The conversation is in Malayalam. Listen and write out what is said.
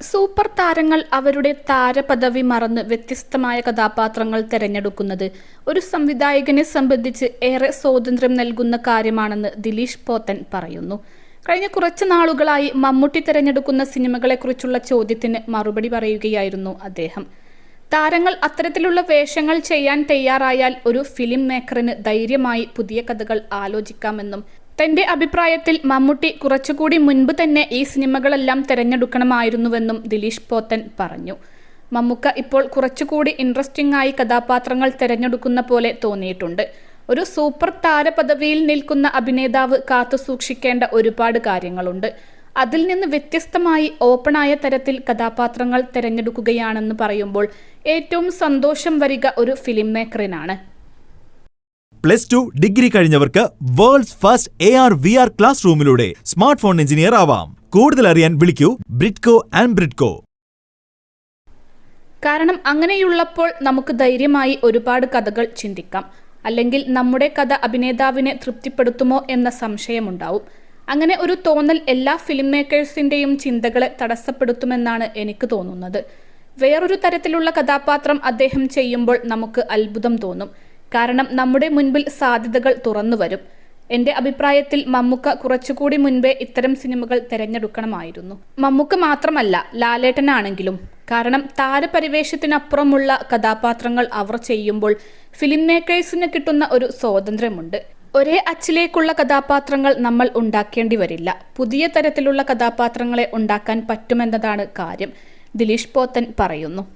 സൂപ്പർ താരങ്ങൾ അവരുടെ താരപദവി മറന്ന് വ്യത്യസ്തമായ കഥാപാത്രങ്ങൾ തിരഞ്ഞെടുക്കുന്നത് ഒരു സംവിധായകനെ സംബന്ധിച്ച് ഏറെ സ്വാതന്ത്ര്യം നൽകുന്ന കാര്യമാണെന്ന് ദിലീഷ് പോത്തൻ പറയുന്നു. കഴിഞ്ഞ കുറച്ച് നാളുകളായി മമ്മൂട്ടി തിരഞ്ഞെടുക്കുന്ന സിനിമകളെക്കുറിച്ചുള്ള ചോദ്യത്തിന് മറുപടി പറയുകയായിരുന്നു അദ്ദേഹം. താരങ്ങൾ അത്തരത്തിലുള്ള വേഷങ്ങൾ ചെയ്യാൻ തയ്യാറായാൽ ഒരു ഫിലിം മേക്കറിന് ധൈര്യമായി പുതിയ കഥകൾ ആലോചിക്കാമെന്നും തന്റെ അഭിപ്രായത്തിൽ മമ്മൂട്ടി കുറച്ചുകൂടി മുൻപ് തന്നെ ഈ സിനിമകളെല്ലാം തിരഞ്ഞെടുക്കണമായിരുന്നുവെന്നും ദിലീഷ് പോത്തൻ പറഞ്ഞു. മമ്മൂക്ക ഇപ്പോൾ കുറച്ചുകൂടി ഇൻട്രസ്റ്റിംഗ് ആയി കഥാപാത്രങ്ങൾ തിരഞ്ഞെടുക്കുന്ന പോലെ തോന്നിയിട്ടുണ്ട്. ഒരു സൂപ്പർ താരപദവിയിൽ നിൽക്കുന്ന അഭിനേതാവ് കാത്തു സൂക്ഷിക്കേണ്ട ഒരുപാട് കാര്യങ്ങളുണ്ട്. അതിൽ നിന്ന് വ്യത്യസ്തമായി ഓപ്പണായ തരത്തിൽ കഥാപാത്രങ്ങൾ തിരഞ്ഞെടുക്കുകയാണെന്ന് പറയുമ്പോൾ ഏറ്റവും സന്തോഷം വരിക ഒരു ഫിലിം മേക്കറിനാണ്. Plus two degree കഴിഞ്ഞവർക്ക് world's first A R V R class റൂമിലൂടെ smart phone engineer ആവാം. കൂടുതൽ അറിയാൻ വിളിക്കൂ ബ്രിഡ്കോ ആൻഡ് ബ്രിഡ്കോ കാരണം അങ്ങനെയുള്ളപ്പോൾ നമുക്ക് ധൈര്യമായി ഒരുപാട് കഥകൾ ചിന്തിക്കാം. അല്ലെങ്കിൽ നമ്മുടെ കഥ അഭിനേതാവിനെ തൃപ്തിപ്പെടുത്തുമോ എന്ന സംശയമുണ്ടാവും. അങ്ങനെ ഒരു തോന്നൽ എല്ലാ ഫിലിം മേക്കേഴ്സിന്റെയും ചിന്തകളെ തടസ്സപ്പെടുത്തുമെന്നാണ് എനിക്ക് തോന്നുന്നത്. വേറൊരു തരത്തിലുള്ള കഥാപാത്രം അദ്ദേഹം ചെയ്യുമ്പോൾ നമുക്ക് അത്ഭുതം തോന്നും. കാരണം നമ്മുടെ മുൻപിൽ സാധ്യതകൾ തുറന്നു വരും. എന്റെ അഭിപ്രായത്തിൽ മമ്മുക്ക കുറച്ചുകൂടി മുൻപേ ഇത്തരം സിനിമകൾ തിരഞ്ഞെടുക്കണമായിരുന്നു. മമ്മുക്ക മാത്രമല്ല ലാലേട്ടനാണെങ്കിലും. കാരണം താരപരിവേഷത്തിനപ്പുറമുള്ള കഥാപാത്രങ്ങൾ അവർ ചെയ്യുമ്പോൾ ഫിലിം മേക്കേഴ്സിന് കിട്ടുന്ന ഒരു സ്വാതന്ത്ര്യമുണ്ട്. ഒരേ അച്ചിലേക്കുള്ള കഥാപാത്രങ്ങൾ നമ്മൾ ഉണ്ടാക്കേണ്ടി വരില്ല. പുതിയ തരത്തിലുള്ള കഥാപാത്രങ്ങളെ ഉണ്ടാക്കാൻ പറ്റുമെന്നതാണ് കാര്യം ദിലീഷ് പോത്തൻ പറയുന്നു.